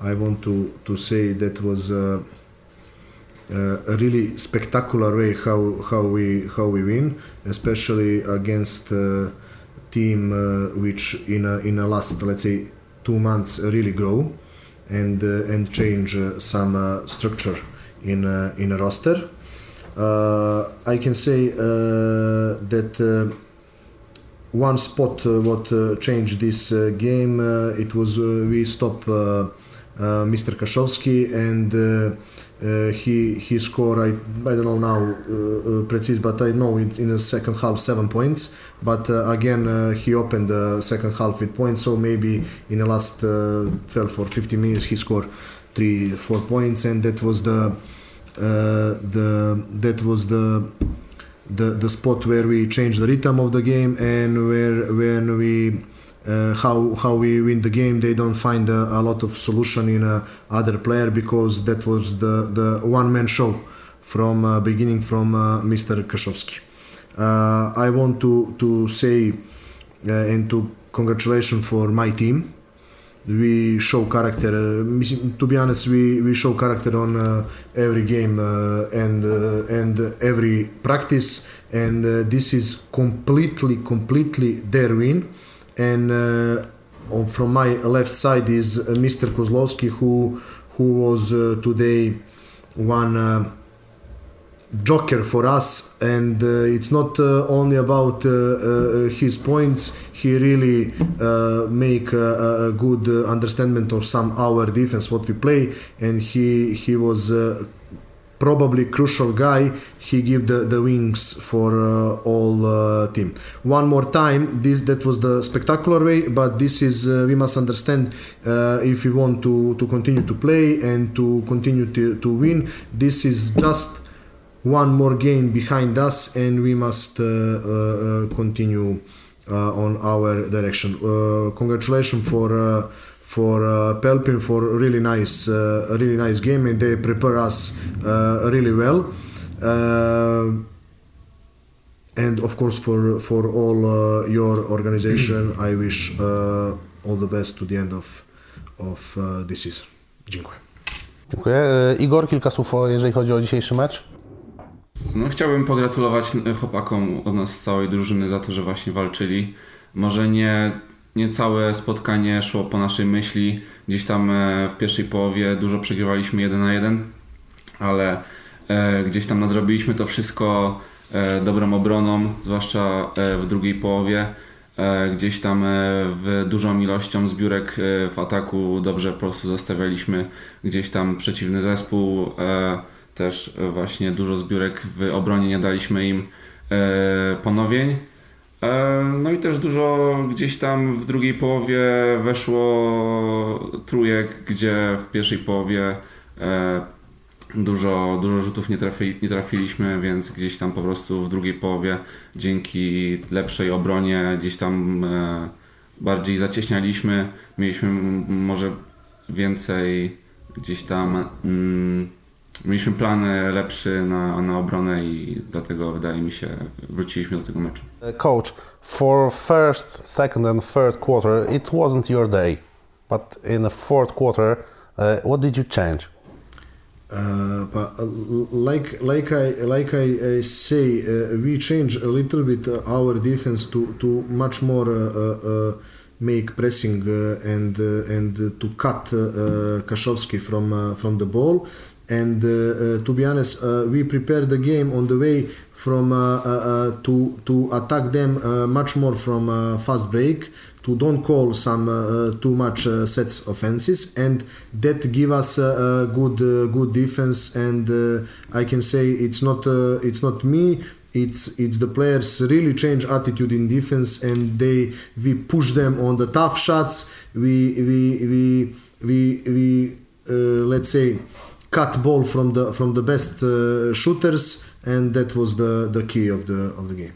I want to to say that was. Uh, a really spectacular way how how we how we win, especially against uh, team uh, which in a, in a last let's say two months really grow and uh, and change some structure in in a roster. Uh, I can say uh, that uh, one spot what changed this game it was we stop Mr. Kaszowski and uh, uh, he he scored I, I don't know now uh, uh, precise but I know it in the second half seven points but uh, again uh, he opened the second half with points so maybe in the last uh, 12 or 15 minutes he scored three four points and that was the uh, the that was the the the spot where we changed the rhythm of the game and where when we uh, how how we win the game they don't find a, a lot of solution in a other player because that was the the one man show from uh, beginning from uh, Mr. Kaszowski. Uh, I want to to say uh, and to congratulation for my team we show character. Uh, to be honest, we, we show character on uh, every game uh, and uh, and every practice, and uh, this is completely completely their win. And uh, on, from my left side is uh, Mr. Kozlowski, who who was uh, today one. Joker for us and uh, it's not uh, only about uh, his points he really make a, a good understanding of some our defense what we play and he he was probably crucial guy he give the, the wings for uh, all uh, team. One more time this that was the spectacular way but this is uh, we must understand uh, if we want to to continue to play and to continue to, to win this is just one more game behind us and we must uh, uh, continue on our direction. Congratulations for for uh, Pelpin for a really nice uh, really nice game and they prepare us uh, really well uh, and of course for for all uh, your organization I wish uh, all the best to the end of of uh, this season dziękuję Dziękuję. E, Igor, kilka słów, jeżeli chodzi o dzisiejszy mecz. No, chciałbym pogratulować chłopakom od nas z całej drużyny za to, że właśnie walczyli. Może nie, nie całe spotkanie szło po naszej myśli. Gdzieś tam e, w pierwszej połowie dużo przegrywaliśmy 1 na 1, ale e, gdzieś tam nadrobiliśmy to wszystko e, dobrą obroną, zwłaszcza w drugiej połowie. Gdzieś tam w dużą ilością zbiórek w ataku dobrze po prostu zostawialiśmy gdzieś tam przeciwny zespół. Też właśnie dużo zbiórek w obronie nie daliśmy im ponowień. E, No i też dużo gdzieś tam w drugiej połowie weszło trójek, gdzie w pierwszej połowie e, dużo, dużo rzutów nie, trafi, nie trafiliśmy, więc gdzieś tam po prostu w drugiej połowie dzięki lepszej obronie gdzieś tam e, bardziej zacieśnialiśmy, mieliśmy może więcej gdzieś tam mm, mieliśmy plany lepszy na, na obronę i dlatego wydaje mi się wróciliśmy do tego meczu. E, Coach, for first, second and third quarter, it wasn't your day. But in the fourth quarter, uh, what did you change? Uh, but uh, like like I like I, I say, uh, we change a little bit uh, our defense to to much more uh, uh, make pressing uh, and uh, and to cut uh, uh, Kaszowski from uh, from the ball. And uh, uh, to be honest, uh, we prepared the game on the way from to to attack them much more from fast break to don't call some uh, too much uh, sets offenses. And that give us a, a good uh, good defense. And I can say it's not it's not me. It's it's the players really change attitude in defense. And they we push them on the tough shots. We we we we, we let's say cut ball from the from the best uh, shooters and that was the the key of the of the game